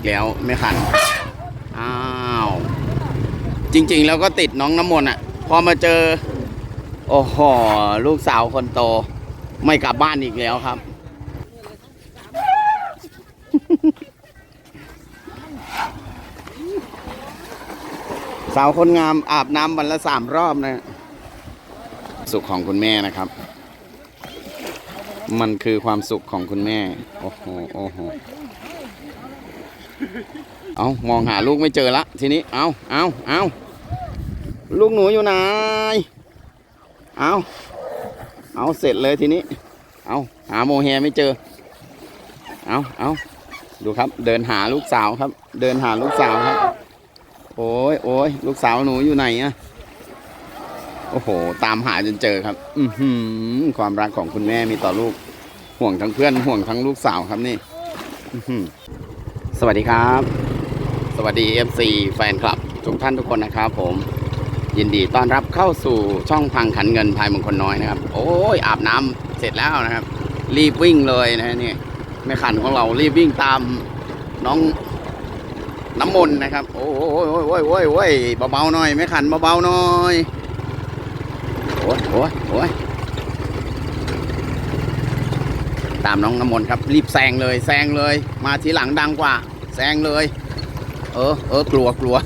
กแล้วไม่ขัน อ้าว จริง ๆ แล้วก็ติดน้องน้ำมนต์อะ พอมาเจอ โอ้โห ลูกสาวคนโต ไม่กลับบ้านอีกแล้วครับ สาวคนงามอาบน้ำวันละสามรอบนะ สุขของคุณแม่นะครับมันคือความสุขของคุณแม่ โอ้โห โอ้โห เอามองหาลูกไม่เจอละทีนี้เอาเอาเอาลูกหนูอยู่ไหนเอาเอาเสร็จเลยทีนี้ เอาหาโมเฮไม่เจอ เอาเอาดูครับ เดินหาลูกสาวครับ เดินหาลูกสาวครับ โอ้ยโอ้ยลูกสาวหนูอยู่ไหนอะโอ้โห ตามหาจนเจอครับ อือหือความรักของคุณแม่มีต่อลูก ห่วงทั้งเพื่อนห่วงทั้งลูกสาวครับนี่ อื้อหือ สวัสดีครับ สวัสดี FC แฟนคลับ ทุกท่านทุกคนนะครับ ผม ยินดีต้อนรับเข้าสู่ช่องพังขันเงินภายมงคลน้อยนะครับ โอ้ยอาบน้ำเสร็จแล้วนะครับ รีบวิ่งเลยนะนี่แม่ขันของเรารีบวิ่งตามน้องน้ำมนต์นะครับ โอ้ยโอ้ยโอ้ยโอ้ยโอ้ยโอ้ยเบาๆหน่อยแม่ขันเบาๆหน่อยโอ้ยโอ้ยโอ้ย ตามน้องน้ำมนต์ครับ รีบแซงเลยแซงเลย มาทีหลังดังกว่า แซงเลย เออเออกลัวกลัว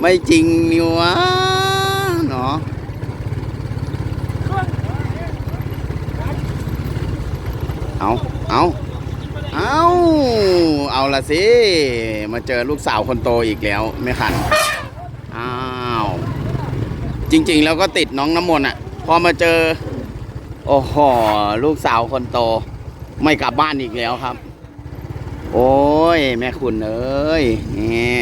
ไม่จริงนี่วะเนาะเอาเอาเอาเอาละสิ มาเจอลูกสาวคนโตอีกแล้วไม่ขันอ้าว จริง ๆ แล้วก็ติดน้องน้ำมนต์อะ พอมาเจอ โอ้โหลูกสาวคนโต ไม่กลับบ้านอีกแล้วครับ โอ้ย แม่คุณเอ้ยนี่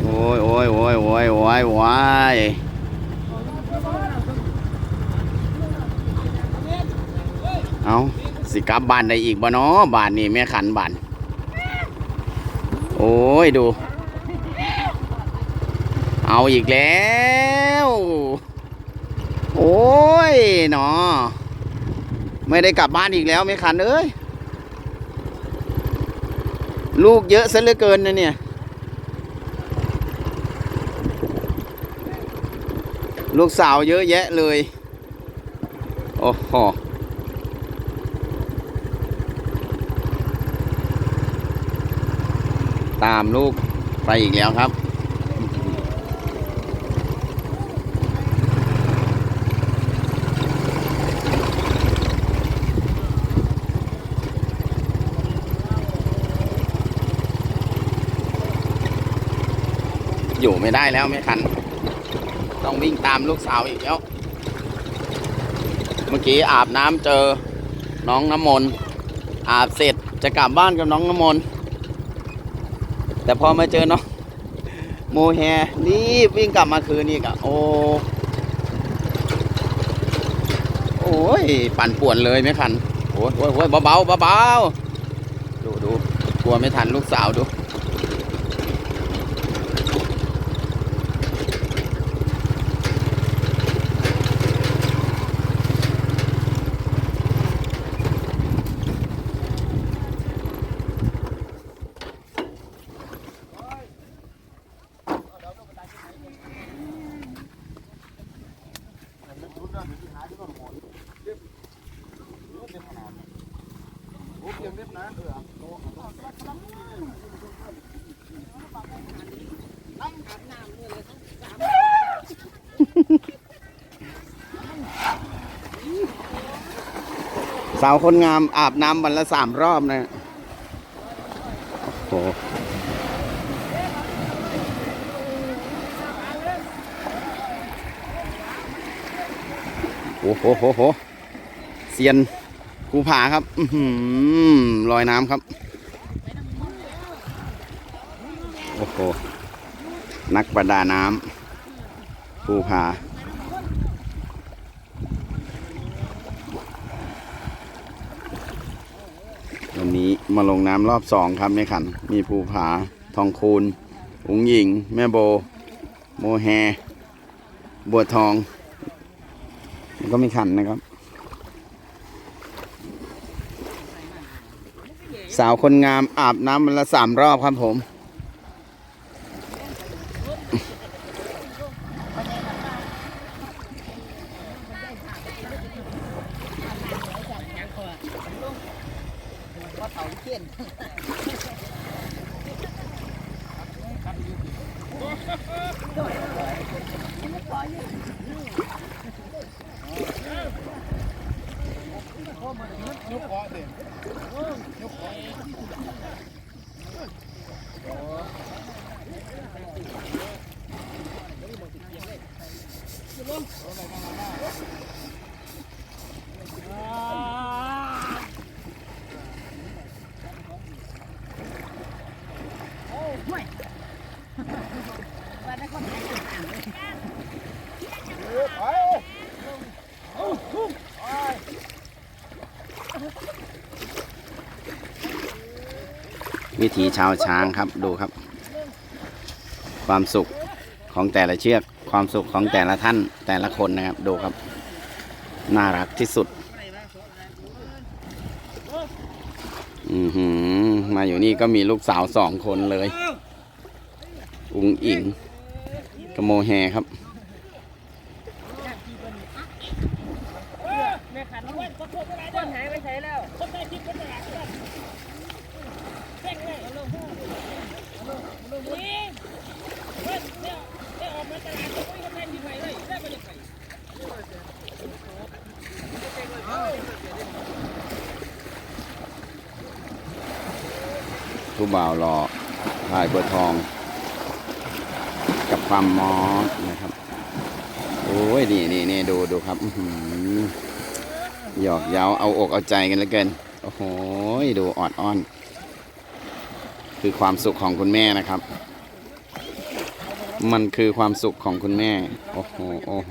โอ้ยโอ้ยโอ้ยโอ้ยโอ้ยโอ้ยเอาสิกลับบ้านได้อีกบ่เนาะบ้านนี่แม่ขันบ้านโอ้ยดู เอาอีกแล้ว โอ้ยเนาะไม่ได้กลับบ้านอีกแล้วแม่ขันเอ้ย ลูกเยอะซะเหลือเกินนะเนี่ย ลูกสาวเยอะแยะเลย โอ้โหตามลูกไปอีกแล้วครับ อยู่ไม่ได้แล้วไม่ทัน ต้องวิ่งตามลูกสาวอีกแล้ว เมื่อกี้อาบน้ำเจอน้องน้ำมนต์อาบเสร็จจะกลับบ้านกับน้องน้ำมนต์แต่พอมาเจอน้องโมแฮรีบวิ่งกลับมาคืนอีกะโอ้โอ้ยปั่นป่วนเลยไม่ทันโอ้ยโอ้ยโอ้ยเบาเบาๆดูดูกลัวไม่ทันลูกสาวดู สาวคนงามอาบน้ำวันละสามรอบนะโอ้โหโอ้โหโหโหเซียน ภูผาครับอืลอยน้ำครับ โอ้โห นักประดาน้ำภูผาวันนี้มาลงน้ำรอบสองครับในขัน มีภูผา ทองคูณอุ๋งหญิง แม่โบ โมแฮ บัวทอง แล้วก็มีขันนะครับ สาวคนงามอาบน้ำมันละสามรอบครับผม ว่าเต่าเขียน วิถีชาวช้างครับดูครับ ความสุขของแต่ละเชือก ความสุขของแต่ละท่านแต่ละคนนะครับ ดูครับ น่ารักที่สุด อือหือมาอยู่นี่ก็มีลูกสาวสองคนเลย อุงอิงกโมแฮครับ แม่ ขันน้ำมันคตรอะไรต้นหายไปใช้แล้ว คนได้คิดเป็นตลาดกันเพ่งเลยลงลงนี่เฮ้ยเนี่ยได้ออกมาตลาดก็ไม่คนไทยที่ไหนเลยได้ไปยังไงผู้บ่าวรอพายบัวทอง กับความมอสนะครับ โอ้ย นี่นี่นี่ดูดูครับ อื หยอกเย้าเอาอกเอาใจกันเหลือเกิน โอ้โห ดูออดอ้อน คือความสุขของคุณแม่นะครับ มันคือความสุขของคุณแม่ โอ้โห โอ้โห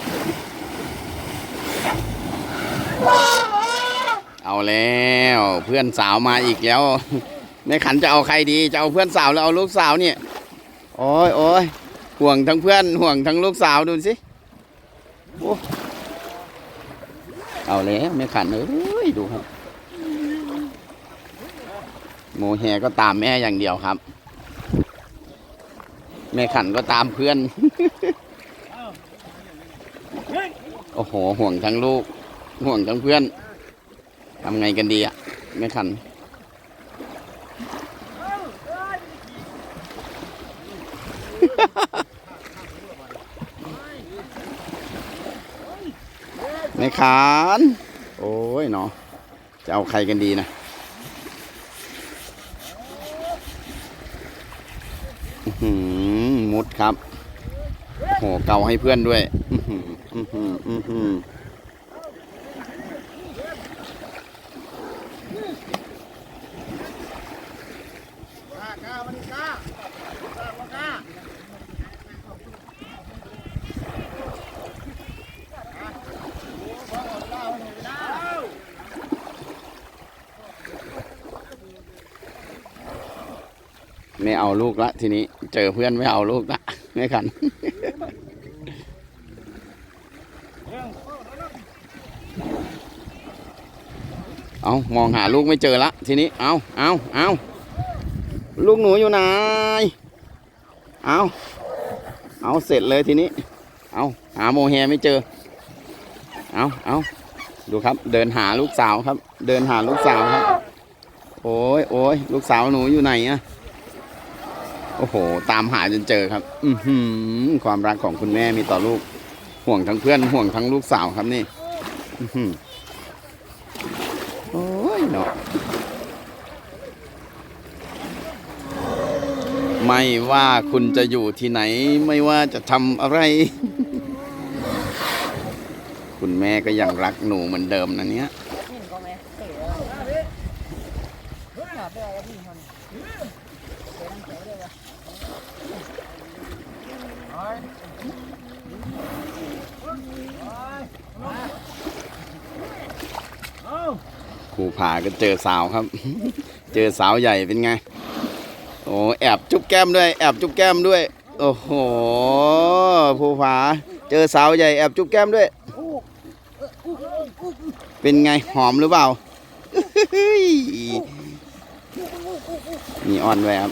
แล้ว เพื่อนสาวมาอีกแล้วแม่ขันจะเอาใครดี จะเอาเพื่อนสาวหรือเอาลูกสาวเนี่ย โอ้ยโอ้ยห่วงทั้งเพื่อนห่วงทั้งลูกสาวดูสิโอ้เอาแล้วแม่ขันเอ้ยดูครับโมแฮก็ตามแม่อย่างเดียวครับ แม่ขันก็ตามเพื่อน โอ้โหห่วงทั้งลูกห่วงทั้งเพื่อน ทำไงกันดีอะ ไม่ขันไม่ขาน โอ้ยเนาะจะเอาใครกันดีนะหือมุดครับโหเกาให้เพื่อนด้วย อือหืออือหืออือหือ ไม่เอาลูกละทีนี้ เจอเพื่อนไม่เอาลูกละไม่ขันเอามองหาลูกไม่เจอละทีนี้เอาเอาเอาลูกหนูอยู่ไหนเอาเอาเสร็จเลยทีนี้ เอาหาโมแฮไม่เจอ เอาเอาดูครับ เดินหาลูกสาวครับ เดินหาลูกสาวครับ โอ้ยโอ้ยลูกสาวหนูอยู่ไหนอะ โอ้โห ตามหาจนเจอครับ อืความรักของคุณแม่มีต่อลูก ห่วงทั้งเพื่อนห่วงทั้งลูกสาวครับนี่อื้อหือโอ้ยเนาะไม่ว่าคุณจะอยู่ที่ไหน ไม่ว่าจะทำอะไร คุณแม่ก็ยังรักหนูเหมือนเดิมนะเนี้ย นี่ก็แม่เตะแล้วขาไปเอาพี่มัน ครูผาก็เจอสาวครับ เจอสาวใหญ่เป็นไง โอ้แอบจุ๊บแก้มด้วย แอบจุ๊บแก้มด้วย โอ้โหภูผา เจอสาวใหญ่แอบจุ๊บแก้มด้วย เป็นไงหอมหรือเปล่า มีอ่อนไว้ครับ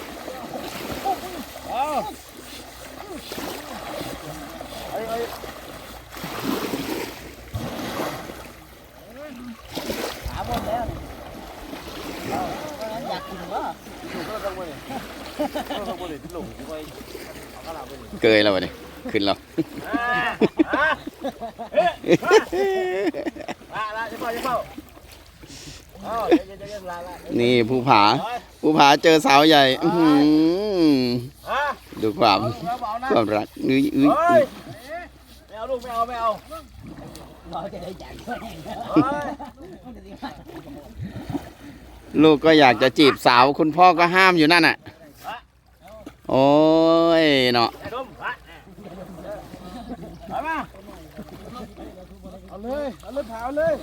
ขาบนแล้วอยากกินว่า เกยแล้ววะเนี่ยขึ้นแล้วละละจะเฝ้าจะเฝ้าอ๋อเดี๋ยวเดี๋ยวเดี๋ยวละละนี่ภูผาภูผาเจอสาวใหญ่อื้อหือฮะดูความเอาเบานะความรักอุ้ยอุ้ยเฮ้ยไม่เอาลูกไม่เอาไม่เอาเราจะได้อยากด้วยเฮ้ยลูกก็อยากจะจีบสาว คุณพ่อก็ห้ามอยู่นั่นน่ะ โอ้ยเนาะไอ้ดมฮะเอามาเอาเลยเอาเลยเผาเลย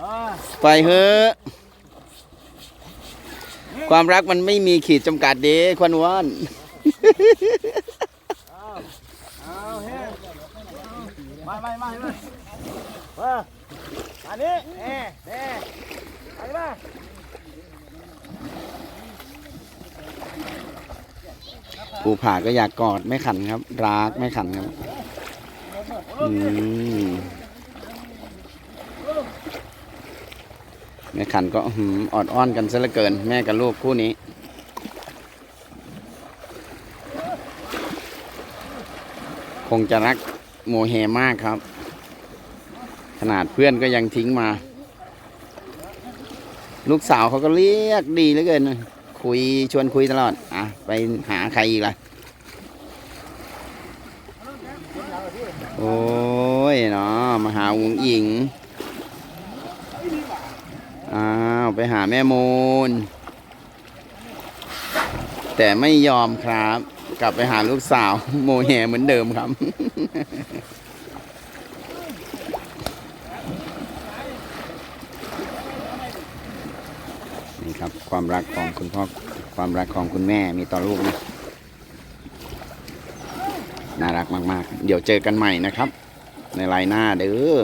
อ่าไปเถอะความรักมันไม่มีขีดจำกัดเด้ควันวานเอาเฮ้ยมามามามามาอันนี้เน่เน่อันนี้มา ภูผาก็อยากกอดแม่ขันครับ รักแม่ขันครับอืมแม่ขันก็หืมออดอ้อนกันซะเหลือเกิน แม่กับลูกคู่นี้คงจะรักโมเฮมากครับ ขนาดเพื่อนก็ยังทิ้งมา ลูกสาวเขาก็เรียกดีเหลือเกิน คุยชวนคุยตลอด อะไปหาใครอีกล่ะ โอ้ยเนาะมาหาวุงอิง อ้าว ไปหาแม่มูล แต่ไม่ยอมครับ กลับไปหาลูกสาวโมแหเหมือนเดิมครับนี่ครับความรักของคุณพ่อ ความรักของคุณแม่มีต่อลูกนะน่ารักมาก ๆ เดี๋ยวเจอกันใหม่นะครับ ในไลน์หน้าเด้อ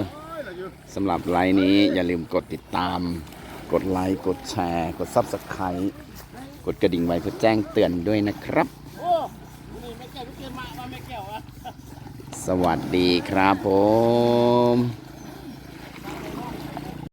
สำหรับไลน์นี้อย่าลืมกดติดตาม กดไลค์ กดแชร์ กด Subscribe กดกระดิ่งไว้เพื่อแจ้งเตือนด้วยนะครับโอ้นี่ไม่แก้วทุกเกมมาว่าไม่แก้วอะสวัสดีครับผม